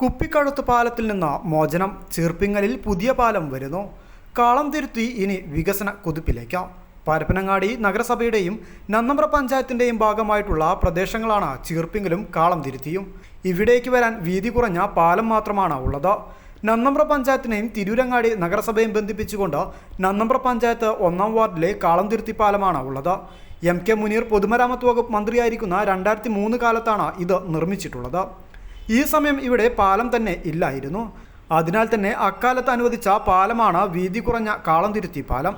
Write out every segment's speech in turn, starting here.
കുപ്പിക്കഴുത്ത് പാലത്തിൽ നിന്ന് മോചനം ചീർപ്പിങ്ങലിൽ പുതിയ പാലം വരുന്നു. കാളം തിരുത്തി ഇനി വികസന കുതിപ്പിലേക്ക്. പരപ്പനങ്ങാടി നഗരസഭയുടെയും നന്നമ്പ്ര പഞ്ചായത്തിന്റെയും ഭാഗമായിട്ടുള്ള പ്രദേശങ്ങളാണ് ചീർപ്പിങ്ങലും കാളം തിരുത്തിയും. ഇവിടേക്ക് വരാൻ വീതി കുറഞ്ഞ പാലം മാത്രമാണ് ഉള്ളത്. നന്നമ്പ്ര പഞ്ചായത്തിനെയും തിരൂരങ്ങാടി നഗരസഭയും ബന്ധിപ്പിച്ചുകൊണ്ട് നന്നമ്പ്ര പഞ്ചായത്ത് ഒന്നാം വാർഡിലെ കാളം തിരുത്തി പാലമാണ് ഉള്ളത്. എം കെ മുനീർ പൊതുമരാമത്ത് വകുപ്പ് മന്ത്രിയായിരിക്കുന്ന രണ്ടായിരത്തി മൂന്ന് കാലത്താണ് ഇത് നിർമ്മിച്ചിട്ടുള്ളത്. ഈ സമയം ഇവിടെ പാലം തന്നെ ഇല്ലായിരുന്നു. അതിനാൽ തന്നെ അക്കാലത്ത് അനുവദിച്ച പാലമാണ് വീതി കുറഞ്ഞ കാളംതിരുത്തി പാലം.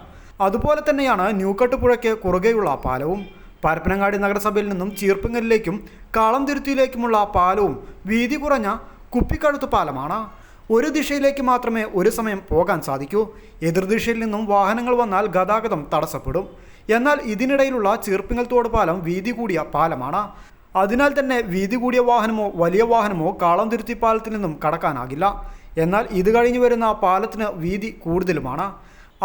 അതുപോലെ തന്നെയാണ് ന്യൂക്കട്ട് പുഴയ്ക്ക് കുറുകെയുള്ള പാലവും. പരപ്പനങ്ങാടി നഗരസഭയിൽ നിന്നും ചീർപ്പങ്ങലിലേക്കും കാളംതിരുത്തിയിലേക്കുമുള്ള പാലവും വീതി കുറഞ്ഞ കുപ്പിക്കഴുത്ത് പാലമാണ്. ഒരു ദിശയിലേക്ക് മാത്രമേ ഒരു സമയം പോകാൻ സാധിക്കൂ. എതിർദിശയിൽ നിന്നും വാഹനങ്ങൾ വന്നാൽ ഗതാഗതം തടസ്സപ്പെടും. എന്നാൽ ഇതിനിടയിലുള്ള ചീർപ്പിങ്ങൽ തോട് പാലം വീതി കൂടിയ പാലമാണ്. അതിനാൽ തന്നെ വീതി കൂടിയ വാഹനമോ വലിയ വാഹനമോ കാളം തിരുത്തി പാലത്തിൽ നിന്നും കടക്കാനാകില്ല. എന്നാൽ ഇത് കഴിഞ്ഞു വരുന്ന പാലത്തിന് വീതി കൂടുതലുമാണ്.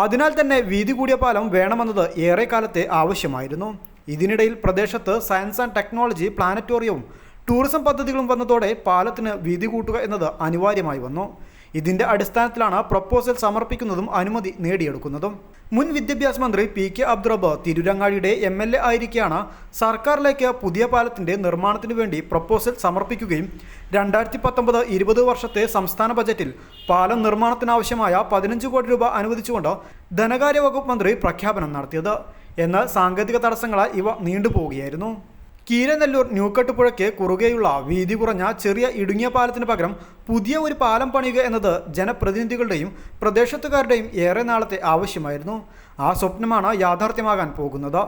അതിനാൽ തന്നെ വീതി കൂടിയ പാലം വേണമെന്നത് ഏറെക്കാലത്തെ ആവശ്യമായിരുന്നു. ഇതിനിടയിൽ പ്രദേശത്ത് സയൻസ് ആൻഡ് ടെക്നോളജി പ്ലാനറ്റോറിയവും ടൂറിസം പദ്ധതികളും വന്നതോടെ പാലത്തിന് വീതി കൂട്ടുക എന്നത് അനിവാര്യമായി വന്നു. ഇതിന്റെ അടിസ്ഥാനത്തിലാണ് പ്രപ്പോസൽ സമർപ്പിക്കുന്നതും അനുമതി നേടിയെടുക്കുന്നതും. മുൻ വിദ്യാഭ്യാസ മന്ത്രി പി കെ അബ്ദുറബ് തിരുരങ്ങാടിയുടെ എം എൽ എ ആയിരിക്കെയാണ് സർക്കാരിലേക്ക് പുതിയ പാലത്തിന്റെ നിർമ്മാണത്തിന് വേണ്ടി പ്രപ്പോസൽ സമർപ്പിക്കുകയും രണ്ടായിരത്തി പത്തൊമ്പത് ഇരുപത് വർഷത്തെ സംസ്ഥാന ബജറ്റിൽ പാലം നിർമ്മാണത്തിനാവശ്യമായ പതിനഞ്ച് കോടി രൂപ അനുവദിച്ചുകൊണ്ട് ധനകാര്യ വകുപ്പ് മന്ത്രി പ്രഖ്യാപനം നടത്തിയത്. എന്നാൽ സാങ്കേതിക തടസ്സങ്ങളാൽ ഇവ നീണ്ടുപോവുകയായിരുന്നു. കീരനെല്ലൂർ ന്യൂക്കട്ടുപുഴയ്ക്ക് കുറുകെയുള്ള വീതി കുറഞ്ഞ ചെറിയ ഇടുങ്ങിയ പാലത്തിന് പകരം പുതിയ ഒരു പാലം പണിയുക എന്നത് ജനപ്രതിനിധികളുടെയും പ്രദേശത്തുകാരുടെയും ഏറെ നാളത്തെ ആവശ്യമായിരുന്നു. ആ സ്വപ്നമാണ് യാഥാർത്ഥ്യമാകാൻ പോകുന്നത്.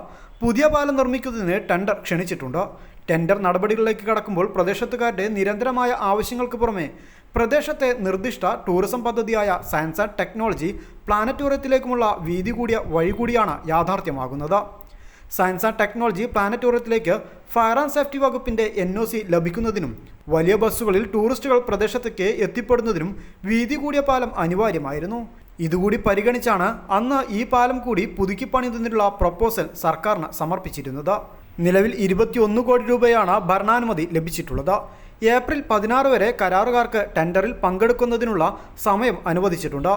പുതിയ പാലം നിർമ്മിക്കുന്നതിന് ടെൻഡർ ക്ഷണിച്ചിട്ടുണ്ട്. ടെൻഡർ നടപടികളിലേക്ക് കടക്കുമ്പോൾ പ്രദേശത്തുകാരുടെ നിരന്തരമായ ആവശ്യങ്ങൾക്ക് പുറമെ പ്രദേശത്തെ നിർദ്ദിഷ്ട ടൂറിസം പദ്ധതിയായ സയൻസ് ആൻഡ് ടെക്നോളജി പ്ലാനറ്റോറിയത്തിലേക്കുമുള്ള വീതി കൂടിയ വഴി കൂടിയാണ് യാഥാർത്ഥ്യമാകുന്നത്. സയൻസ് ആൻഡ് ടെക്നോളജി പ്ലാനറ്റോറിയത്തിലേക്ക് ഫയർ ആൻഡ് സേഫ്റ്റി വകുപ്പിന്റെ എൻ ഒ സി ലഭിക്കുന്നതിനും വലിയ ബസ്സുകളിൽ ടൂറിസ്റ്റുകൾ പ്രദേശത്തേക്ക് എത്തിപ്പെടുന്നതിനും വീതി കൂടിയ പാലം അനിവാര്യമായിരുന്നു. ഇതുകൂടി പരിഗണിച്ചാണ് അന്ന് ഈ പാലം കൂടി പുതുക്കി പണിതുന്നതിനുള്ള പ്രപ്പോസൽ സർക്കാരിന് സമർപ്പിച്ചിരുന്നത്. നിലവിൽ ഇരുപത്തിയൊന്ന് കോടി രൂപയാണ് ഭരണാനുമതി ലഭിച്ചിട്ടുള്ളത്. ഏപ്രിൽ പതിനാറ് വരെ കരാറുകാർക്ക് ടെൻഡറിൽ പങ്കെടുക്കുന്നതിനുള്ള സമയം അനുവദിച്ചിട്ടുണ്ട്.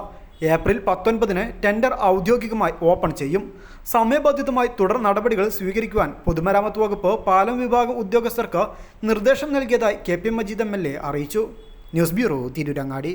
ഏപ്രിൽ പത്തൊൻപതിന് ടെൻഡർ ഔദ്യോഗികമായി ഓപ്പൺ ചെയ്യും. സമയബന്ധിതമായി തുടർ നടപടികൾ സ്വീകരിക്കുവാൻ പൊതുമരാമത്ത് വകുപ്പ് പാലം വിഭാഗം ഉദ്യോഗസ്ഥർക്ക് നിർദ്ദേശം നൽകിയതായി K P Majeed M L A അറിയിച്ചു. News bureau Tirurangadi.